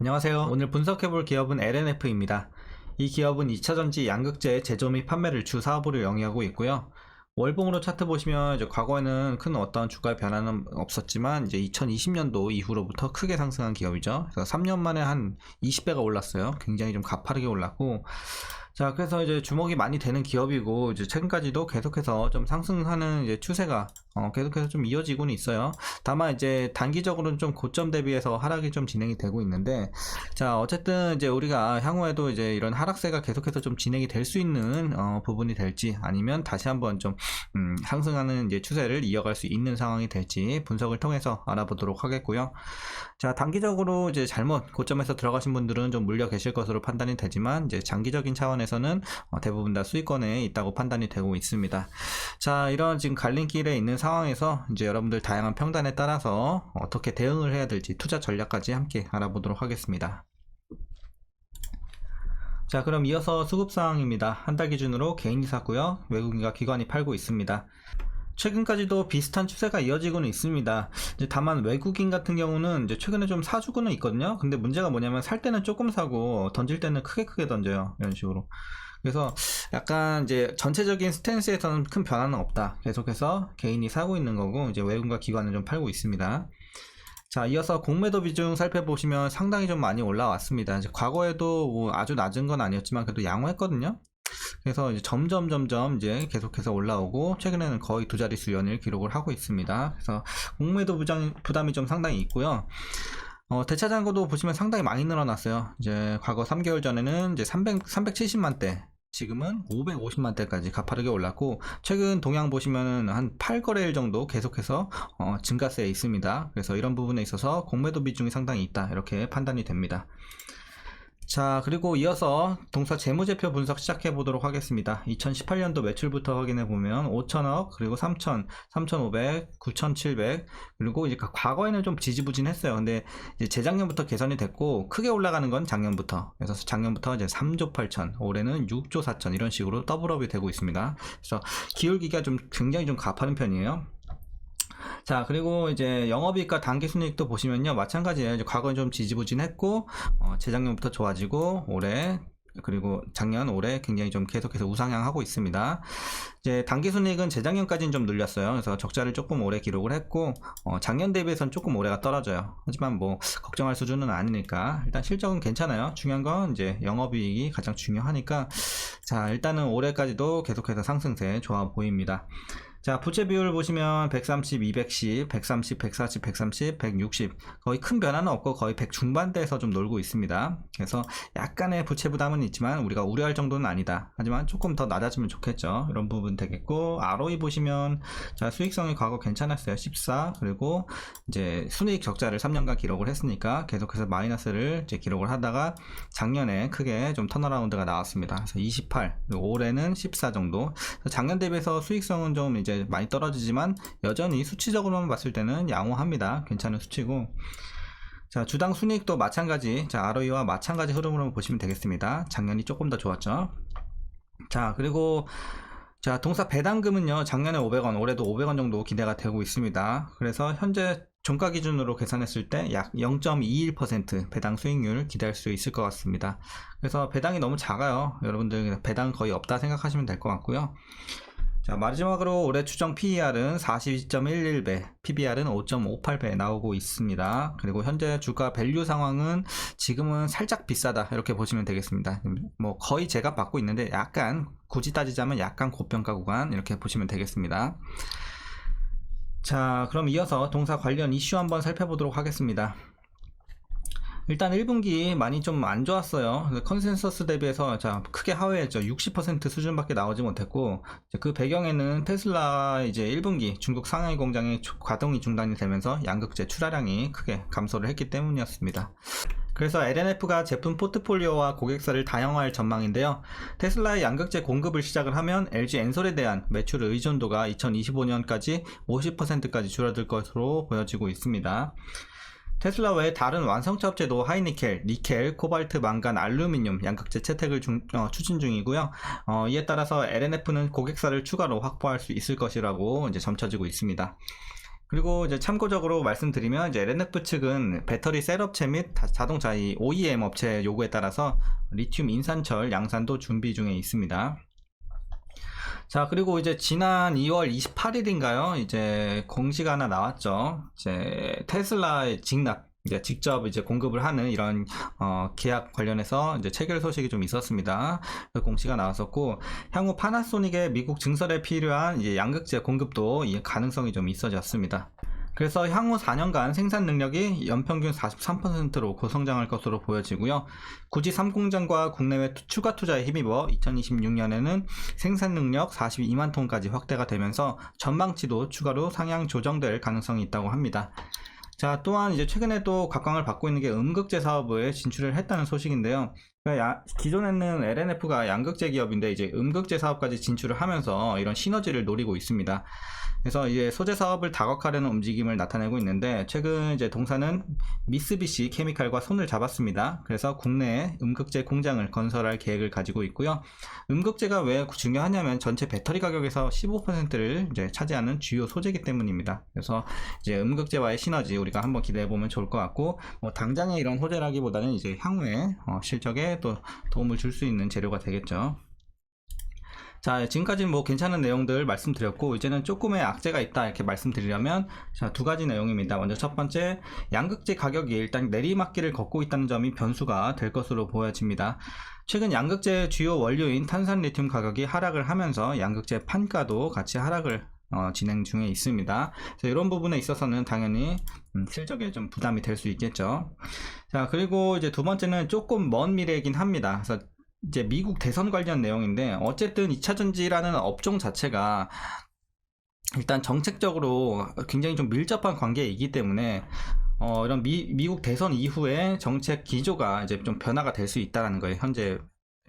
안녕하세요. 오늘 분석해볼 기업은 LNF입니다. 이 기업은 2차전지 양극재 제조 및 판매를 주 사업으로 영위하고 있고요. 월봉으로 차트 보시면 이제 과거에는 큰 어떤 주가 변화는 없었지만 이제 2020년도 이후로부터 크게 상승한 기업이죠. 그래서 3년 만에 한 20배가 올랐어요. 굉장히 좀 가파르게 올랐고 자, 그래서 이제 주목이 많이 되는 기업이고, 이제 최근까지도 계속해서 좀 상승하는 이제 추세가 어, 계속해서 좀 이어지고는 있어요. 다만 이제 단기적으로는 좀 고점 대비해서 하락이 좀 진행이 되고 있는데, 자, 어쨌든 이제 우리가 향후에도 이제 이런 하락세가 계속해서 좀 진행이 될 수 있는 어, 부분이 될지, 아니면 다시 한번 좀 음, 상승하는 이제 추세를 이어갈 수 있는 상황이 될지 분석을 통해서 알아보도록 하겠고요. 자, 단기적으로 이제 잘못 고점에서 들어가신 분들은 좀 물려 계실 것으로 판단이 되지만, 이제 장기적인 차원에서 는 어, 대부분 다 수익권에 있다고 판단이 되고 있습니다. 자, 이런 지금 갈림길에 있는 상황에서 이제 여러분들 다양한 평단에 따라서 어떻게 대응을 해야 될지 투자 전략까지 함께 알아보도록 하겠습니다. 자, 그럼 이어서 수급 상황입니다. 한 달 기준으로 개인이 샀고요. 외국인과 기관이 팔고 있습니다. 최근까지도 비슷한 추세가 이어지고는 있습니다. 다만 외국인 같은 경우는 이제 최근에 좀 사주고는 있거든요. 근데 문제가 뭐냐면 살 때는 조금 사고 던질 때는 크게 크게 던져요. 이런 식으로. 그래서 약간 이제 전체적인 스탠스에서는 큰 변화는 없다. 계속해서 개인이 사고 있는 거고 이제 외국인과 기관은 좀 팔고 있습니다. 자, 이어서 공매도 비중 살펴보시면 상당히 좀 많이 올라왔습니다. 과거에도 뭐 아주 낮은 건 아니었지만 그래도 양호했거든요. 그래서 이제 점점 점점 이제 계속해서 올라오고 최근에는 거의 두 자릿수 연일 기록을 하고 있습니다. 그래서 공매도 부장, 부담이 좀 상당히 있고요. 어, 대차장고도 보시면 상당히 많이 늘어났어요. 이제 과거 3개월 전에는 이제 300, 370만 대, 지금은 550만 대까지 가파르게 올랐고 최근 동향 보시면은 한 8거래일 정도 계속해서 어, 증가세에 있습니다. 그래서 이런 부분에 있어서 공매도 비중이 상당히 있다 이렇게 판단이 됩니다. 자, 그리고 이어서 동사 재무제표 분석 시작해 보도록 하겠습니다. 2018년도 매출부터 확인해 보면 5천억, 그리고 3천, 3,500, 9,700, 그리고 이제 과거에는 좀 지지부진했어요. 근데 이제 재작년부터 개선이 됐고 크게 올라가는 건 작년부터. 그래서 작년부터 이제 3조 8천, 올해는 6조 4천 이런 식으로 더블업이 되고 있습니다. 그래서 기울기가 좀 굉장히 좀 가파른 편이에요. 자, 그리고 이제 영업이익과 단기순이익도 보시면요. 마찬가지예요. 과거는 좀 지지부진했고, 어, 재작년부터 좋아지고, 올해, 그리고 작년, 올해 굉장히 좀 계속해서 우상향하고 있습니다. 이제 단기 순이익은 재작년까지는 좀 늘렸어요. 그래서 적자를 조금 오래 기록을 했고, 어, 작년 대비해서는 조금 올해가 떨어져요. 하지만 뭐, 걱정할 수준은 아니니까, 일단 실적은 괜찮아요. 중요한 건 이제 영업이익이 가장 중요하니까, 자, 일단은 올해까지도 계속해서 상승세 좋아 보입니다. 자, 부채 비율 보시면 130, 210, 130, 140, 130, 160 거의 큰 변화는 없고 거의 100 중반대에서 좀 놀고 있습니다. 그래서 약간의 부채 부담은 있지만 우리가 우려할 정도는 아니다. 하지만 조금 더 낮아지면 좋겠죠. 이런 부분 되겠고 ROE 보시면 자, 수익성이 과거 괜찮았어요. 14 그리고 이제 순이익 적자를 3년간 기록을 했으니까 계속해서 마이너스를 이제 기록을 하다가 작년에 크게 좀 턴어라운드가 나왔습니다. 그래서 28 올해는 14 정도. 작년 대비해서 수익성은 좀 이제 많이 떨어지지만 여전히 수치적으로만 봤을 때는 양호합니다. 괜찮은 수치고. 자, 주당 순이익도 마찬가지, 자, ROE와 마찬가지 흐름으로 보시면 되겠습니다. 작년이 조금 더 좋았죠. 자, 그리고, 자, 동사 배당금은요, 작년에 500원, 올해도 500원 정도 기대가 되고 있습니다. 그래서 현재 종가 기준으로 계산했을 때 약 0.21% 배당 수익률 기대할 수 있을 것 같습니다. 그래서 배당이 너무 작아요. 여러분들 배당 거의 없다 생각하시면 될 것 같고요. 자, 마지막으로 올해 추정 PER은 42.11배, PBR은 5.58배 나오고 있습니다. 그리고 현재 주가 밸류 상황은 지금은 살짝 비싸다. 이렇게 보시면 되겠습니다. 뭐 거의 제가 받고 있는데 약간 굳이 따지자면 약간 고평가 구간 이렇게 보시면 되겠습니다. 자, 그럼 이어서 동사 관련 이슈 한번 살펴보도록 하겠습니다. 일단 1분기 많이 좀 안 좋았어요. 컨센서스 대비해서 자 크게 하회했죠. 60% 수준밖에 나오지 못했고 그 배경에는 테슬라 이제 1분기 중국 상하이 공장의 가동이 중단이 되면서 양극재 출하량이 크게 감소를 했기 때문이었습니다. 그래서 LNF가 제품 포트폴리오와 고객사를 다양화할 전망인데요. 테슬라의 양극재 공급을 시작을 하면 LG 엔솔에 대한 매출 의존도가 2025년까지 50%까지 줄어들 것으로 보여지고 있습니다. 테슬라 외에 다른 완성차 업체도 하이니켈, 니켈, 코발트, 망간, 알루미늄 양극재 채택을 중, 어, 추진 중이고요. 어, 이에 따라서 LNF는 고객사를 추가로 확보할 수 있을 것이라고 이제 점쳐지고 있습니다. 그리고 이제 참고적으로 말씀드리면 이제 LNF 측은 배터리 셀 업체 및 다- 자동차 이 OEM 업체 요구에 따라서 리튬 인산철 양산도 준비 중에 있습니다. 자, 그리고 이제 지난 2월 28일인가요? 이제 공시가 하나 나왔죠. 이제 테슬라의 직납, 이제 직접 이제 공급을 하는 이런 어, 계약 관련해서 이제 체결 소식이 좀 있었습니다. 그 공시가 나왔었고 향후 파나소닉의 미국 증설에 필요한 이제 양극재 공급도 이 가능성이 좀 있어졌습니다. 그래서 향후 4년간 생산 능력이 연평균 43%로 고성장할 것으로 보여지고요. 굳이 3공장과 국내외 투- 추가 투자에 힘입어 2026년에는 생산 능력 42만 톤까지 확대가 되면서 전망치도 추가로 상향 조정될 가능성이 있다고 합니다. 자, 또한 이제 최근에 또 각광을 받고 있는 게 음극재 사업에 진출을 했다는 소식인데요. 그러니까 야- 기존에는 LNF가 양극재 기업인데 이제 음극재 사업까지 진출을 하면서 이런 시너지를 노리고 있습니다. 그래서 이제 소재 사업을 다각화하려는 움직임을 나타내고 있는데 최근 이제 동사는 미쓰비시 케미칼과 손을 잡았습니다. 그래서 국내에 음극재 공장을 건설할 계획을 가지고 있고요. 음극재가 왜 중요하냐면 전체 배터리 가격에서 15%를 이제 차지하는 주요 소재이기 때문입니다. 그래서 이제 음극재와의 시너지 우리가 한번 기대해 보면 좋을 것 같고 뭐 당장의 이런 호재라기보다는 이제 향후에 어, 실적에 또 도움을 줄 수 있는 재료가 되겠죠. 자, 지금까지는 뭐 괜찮은 내용들 말씀드렸고, 이제는 조금의 악재가 있다, 이렇게 말씀드리려면, 자, 두 가지 내용입니다. 먼저 첫 번째, 양극재 가격이 일단 내리막길을 걷고 있다는 점이 변수가 될 것으로 보여집니다. 최근 양극재 주요 원료인 탄산 리튬 가격이 하락을 하면서 양극재 판가도 같이 하락을 어, 진행 중에 있습니다. 이런 부분에 있어서는 당연히 음, 실적에 좀 부담이 될 수 있겠죠. 자, 그리고 이제 두 번째는 조금 먼 미래이긴 합니다. 그래서 이제 미국 대선 관련 내용인데 어쨌든 2차 전지라는 업종 자체가 일단 정책적으로 굉장히 좀 밀접한 관계이기 때문에 어, 이런 미, 미국 대선 이후에 정책 기조가 이제 좀 변화가 될 수 있다라는 거예요. 현재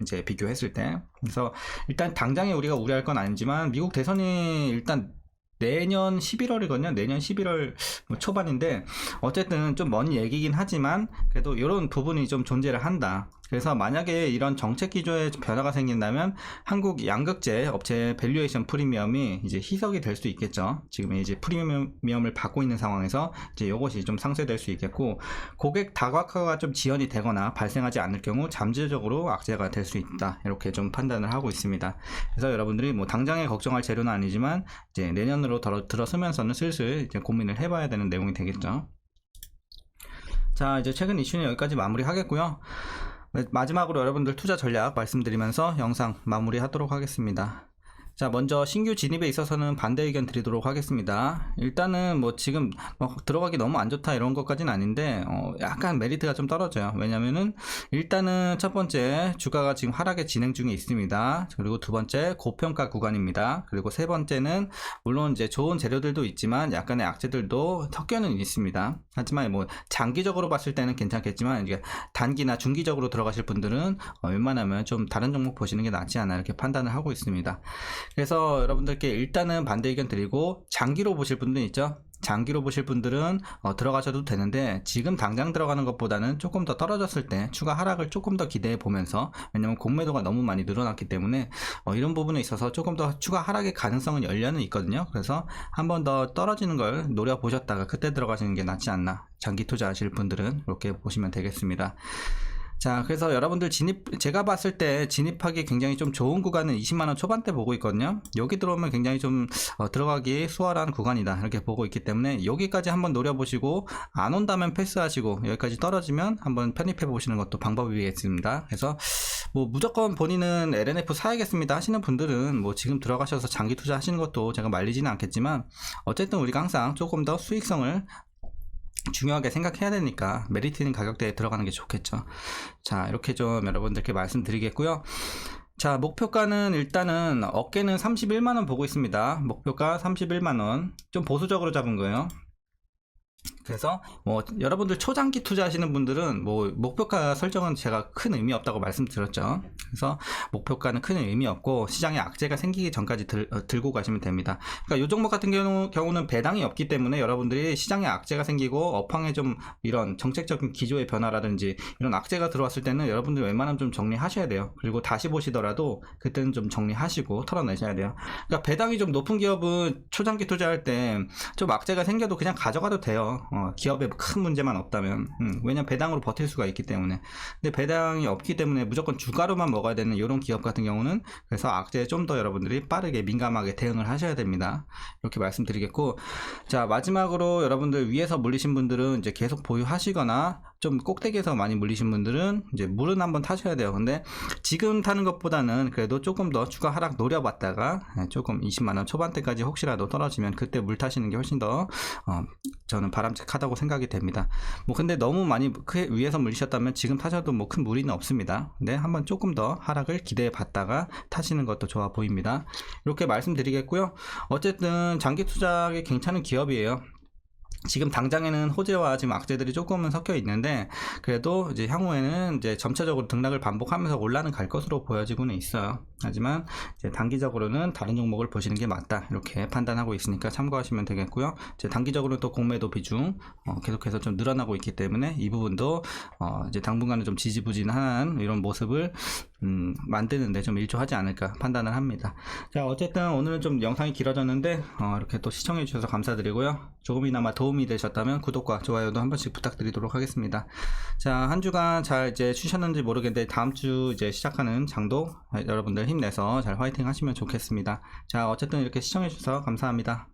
이제 비교했을 때. 그래서 일단 당장에 우리가 우려할 건 아니지만 미국 대선이 일단 내년 11월이거든요. 내년 11월 뭐 초반인데 어쨌든 좀 먼 얘기긴 하지만 그래도 이런 부분이 좀 존재를 한다. 그래서 만약에 이런 정책 기조에 변화가 생긴다면 한국 양극재 업체의 밸류에이션 프리미엄이 이제 희석이 될 수 있겠죠. 지금 이제 프리미엄을 받고 있는 상황에서 이제 이것이 좀 상쇄될 수 있겠고 고객 다각화가 좀 지연이 되거나 발생하지 않을 경우 잠재적으로 악재가 될 수 있다. 이렇게 좀 판단을 하고 있습니다. 그래서 여러분들이 뭐 당장에 걱정할 재료는 아니지만 이제 내년으로 들어, 들어서면서는 슬슬 이제 고민을 해봐야 되는 내용이 되겠죠. 자, 이제 최근 이슈는 여기까지 마무리 하겠고요. 네, 마지막으로 여러분들 투자 전략 말씀드리면서 영상 마무리 하도록 하겠습니다. 자, 먼저 신규 진입에 있어서는 반대 의견 드리도록 하겠습니다. 일단은 뭐 지금 뭐 들어가기 너무 안 좋다 이런 것까지는 아닌데 어, 약간 메리트가 좀 떨어져요. 왜냐면은 일단은 첫 번째 주가가 지금 하락에 진행 중에 있습니다. 그리고 두 번째 고평가 구간입니다. 그리고 세 번째는 물론 이제 좋은 재료들도 있지만 약간의 악재들도 섞여는 있습니다. 하지만 뭐 장기적으로 봤을 때는 괜찮겠지만 이제 단기나 중기적으로 들어가실 분들은 어, 웬만하면 좀 다른 종목 보시는 게 낫지 않나 이렇게 판단을 하고 있습니다. 그래서 여러분들께 일단은 반대 의견 드리고 장기로 보실 분들 있죠. 장기로 보실 분들은 어, 들어가셔도 되는데 지금 당장 들어가는 것보다는 조금 더 떨어졌을 때 추가 하락을 조금 더 기대해 보면서 왜냐면 공매도가 너무 많이 늘어났기 때문에 어, 이런 부분에 있어서 조금 더 추가 하락의 가능성은 열려는 있거든요. 그래서 한 번 더 떨어지는 걸 노려 보셨다가 그때 들어가시는 게 낫지 않나. 장기 투자하실 분들은 이렇게 보시면 되겠습니다. 자, 그래서 여러분들 진입, 제가 봤을 때 진입하기 굉장히 좀 좋은 구간은 20만 원 초반대 보고 있거든요. 여기 들어오면 굉장히 좀 어, 들어가기 수월한 구간이다. 이렇게 보고 있기 때문에 여기까지 한번 노려보시고 안 온다면 패스하시고 여기까지 떨어지면 한번 편입해 보시는 것도 방법이겠습니다. 그래서 뭐 무조건 본인은 LNF 사야겠습니다 하시는 분들은 뭐 지금 들어가셔서 장기 투자 하시는 것도 제가 말리지는 않겠지만 어쨌든 우리가 항상 조금 더 수익성을 중요하게 생각해야 되니까 메리트 있는 가격대에 들어가는 게 좋겠죠. 자, 이렇게 좀 여러분들께 말씀드리겠고요. 자, 목표가는 일단은 어깨는 31만원 보고 있습니다. 목표가 31만원. 좀 보수적으로 잡은 거예요. 그래서 뭐 여러분들 초장기 투자하시는 분들은 뭐 목표가 설정은 제가 큰 의미 없다고 말씀드렸죠. 그래서 목표가는 큰 의미 없고 시장에 악재가 생기기 전까지 들, 고 가시면 됩니다. 그러니까 요 종목 같은 경우, 경우 는 배당이 없기 때문에 여러분들이 시장에 악재가 생기고 업황에 좀 이런 정책적인 기조의 변화라든지 이런 악재가 들어왔을 때는 여러분들 웬만하면 좀 정리하셔야 돼요. 그리고 다시 보시더라도 그때는 좀 정리하시고 털어내셔야 돼요. 그러니까 배당이 좀 높은 기업은 초장기 투자할 때 좀 악재가 생겨도 그냥 가져가도 돼요. 어, 기업에 큰 문제만 없다면. 음, 왜냐면 배당으로 버틸 수가 있기 때문에. 근데 배당이 없기 때문에 무조건 주가로만 먹어야 되는 이런 기업 같은 경우는 그래서 악재에 좀 더 여러분들이 빠르게 민감하게 대응을 하셔야 됩니다. 이렇게 말씀드리겠고. 자, 마지막으로 여러분들 위에서 물리신 분들은 이제 계속 보유하시거나 좀 꼭대기에서 많이 물리신 분들은 이제 물은 한번 타셔야 돼요. 근데 지금 타는 것보다는 그래도 조금 더 추가 하락 노려봤다가 예, 조금 20만원 초반대까지 혹시라도 떨어지면 그때 물 타시는 게 훨씬 더 어, 저는 바람직하다고 생각이 됩니다. 뭐 근데 너무 많이 크게 위에서 물리셨다면 지금 타셔도 뭐 큰 무리는 없습니다. 근데 한번 조금 더 하락을 기대해 봤다가 타시는 것도 좋아 보입니다. 이렇게 말씀드리겠고요. 어쨌든 장기 투자에 괜찮은 기업이에요. 지금 당장에는 호재와 지금 악재들이 조금은 섞여 있는데 그래도 이제 향후에는 이제 점차적으로 등락을 반복하면서 올라는 갈 것으로 보여지고는 있어요. 하지만 이제 단기적으로는 다른 종목을 보시는 게 맞다 이렇게 판단하고 있으니까 참고하시면 되겠고요. 이제 단기적으로 또 공매도 비중 어, 계속해서 좀 늘어나고 있기 때문에 이 부분도 어, 이제 당분간은 좀 지지부진한 이런 모습을 음, 만드는데 좀 일조하지 않을까 판단을 합니다. 자 어쨌든 오늘은 좀 영상이 길어졌는데 어, 이렇게 또 시청해 주셔서 감사드리고요. 조금이나마 도움이 되셨다면 구독과 좋아요도 한 번씩 부탁드리도록 하겠습니다. 자 한 주간 잘 이제 쉬셨는지 모르겠는데 다음 주 이제 시작하는 장도 여러분들 힘내서 잘 화이팅 하시면 좋겠습니다. 자 어쨌든 이렇게 시청해 주셔서 감사합니다.